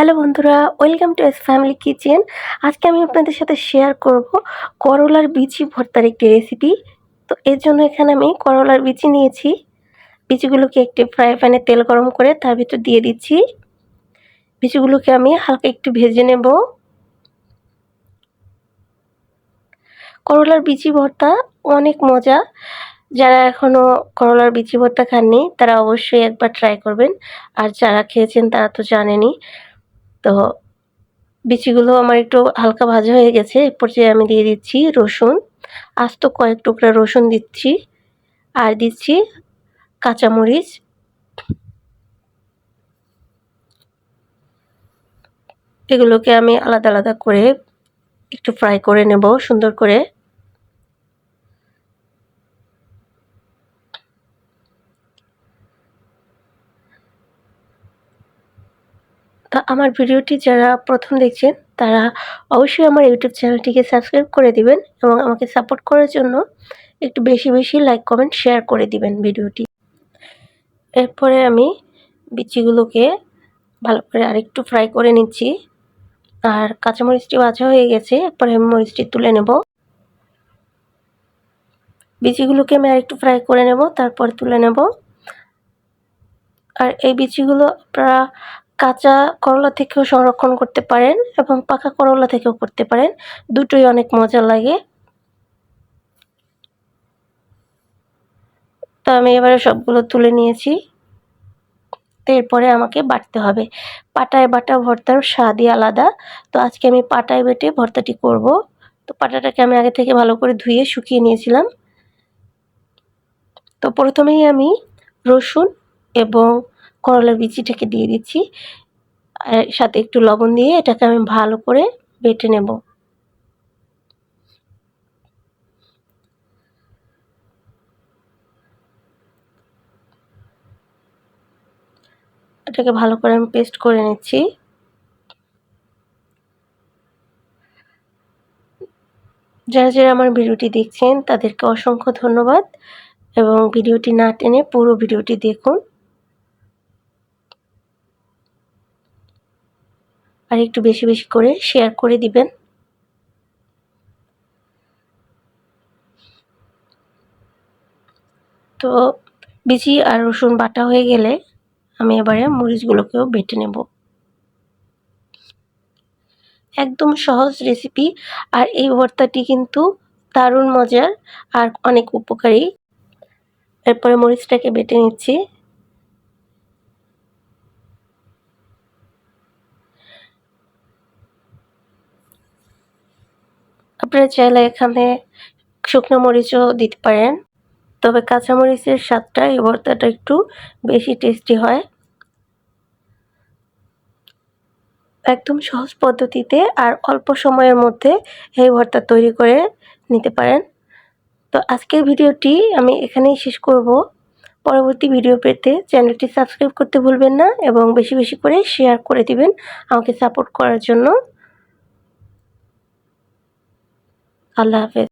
Hello বন্ধুরা, welcome to S family kitchen. আজকে আমি আপনাদের সাথে শেয়ার করব করলার বিচি ভর্তার একটি রেসিপি তো এর জন্য এখানে আমি করলার বিচি নিয়েছি। বিচিগুলোকে একটি ফ্রাই প্যানে তেল গরম করে তার ভিতর দিয়ে দিচ্ছি। বিচিগুলোকে আমি হালকা একটু ভেজে নেব। করলার বিচি ভর্তা অনেক মজা। যারা এখনও করলার বিচি ভর্তা খাননি, তারা অবশ্যই একবার ট্রাই করবেন। আর যারা খেয়েছেন তারা তো জানেনই। তো বিচিগুলো আমার একটু হালকা ভাজা হয়ে গেছে। এ পর্যায়ে আমি দিয়ে দিচ্ছি রসুন। আস্ত কয়েক টুকরা রসুন দিচ্ছি আর দিচ্ছি কাঁচামরিচ। এগুলোকে আমি আলাদা আলাদা করে একটু ফ্রাই করে নেব সুন্দর করে। তা আমার ভিডিওটি যারা প্রথম দেখছেন, তারা অবশ্যই আমার ইউটিউব চ্যানেলটিকে সাবস্ক্রাইব করে দিবেন এবং আমাকে সাপোর্ট করার জন্য একটু বেশি বেশি লাইক, কমেন্ট, শেয়ার করে দিবেন ভিডিওটি। এরপরে আমি বিচিগুলোকে ভালো করে আরেকটু ফ্রাই করে নিচ্ছি। আর কাঁচামরিচটি ভাজা হয়ে গেছে, এরপরে আমি মরিচটি তুলে নেব। বিচিগুলোকে আমি আরেকটু ফ্রাই করে নেব, তারপর তুলে নেব। আর এই বিচিগুলো আপনারা কাঁচা করলা থেকেও সংরক্ষণ করতে পারেন এবং পাকা করলা থেকেও করতে পারেন। দুটোই অনেক মজা লাগে। তো আমি এবারে সবগুলো তুলে নিয়েছি। এরপরে আমাকে বাটতে হবে। পাটায় বাটা ভর্তার স্বাদই আলাদা। তো আজকে আমি পাটায় বেটে ভর্তাটি করব। তো পাটাটাকে আমি আগে থেকে ভালো করে ধুয়ে শুকিয়ে নিয়েছিলাম। তো প্রথমেই আমি রসুন এবং করলার বিচিটাকে দিয়ে দিচ্ছি। আর সাথে একটু লবণ দিয়ে এটাকে আমি ভালো করে বেটে নেব। এটাকে ভালো করে আমি পেস্ট করে নিচ্ছি। যারা যারা আমার ভিডিওটি দেখছেন, তাদেরকে অসংখ্য ধন্যবাদ। এবং ভিডিওটি না টেনে পুরো ভিডিওটি দেখুন। আর একটু বেশি বেশি করে শেয়ার করে দিবেন। তো বিচি আর রসুন বাটা হয়ে গেলে আমি এবারে মরিচগুলোকেও বেটে নেব। একদম সহজ রেসিপি আর এই ভর্তাটি কিন্তু দারুণ মজার আর অনেক উপকারী। এরপরে মরিচটাকে বেটে নিচ্ছি। আপনারা চাইলে এখানে শুকনো মরিচও দিতে পারেন। তবে কাঁচামরিচের স্বাদটা, এই ভর্তাটা একটু বেশি টেস্টি হয়। একদম সহজ পদ্ধতিতে আর অল্প সময়ের মধ্যে এই ভর্তা তৈরি করে নিতে পারেন। তো আজকের ভিডিওটি আমি এখানেই শেষ করব। পরবর্তী ভিডিও পেতে চ্যানেলটি সাবস্ক্রাইব করতে ভুলবেন না এবং বেশি বেশি করে শেয়ার করে দিবেন আমাকে সাপোর্ট করার জন্য। I love it.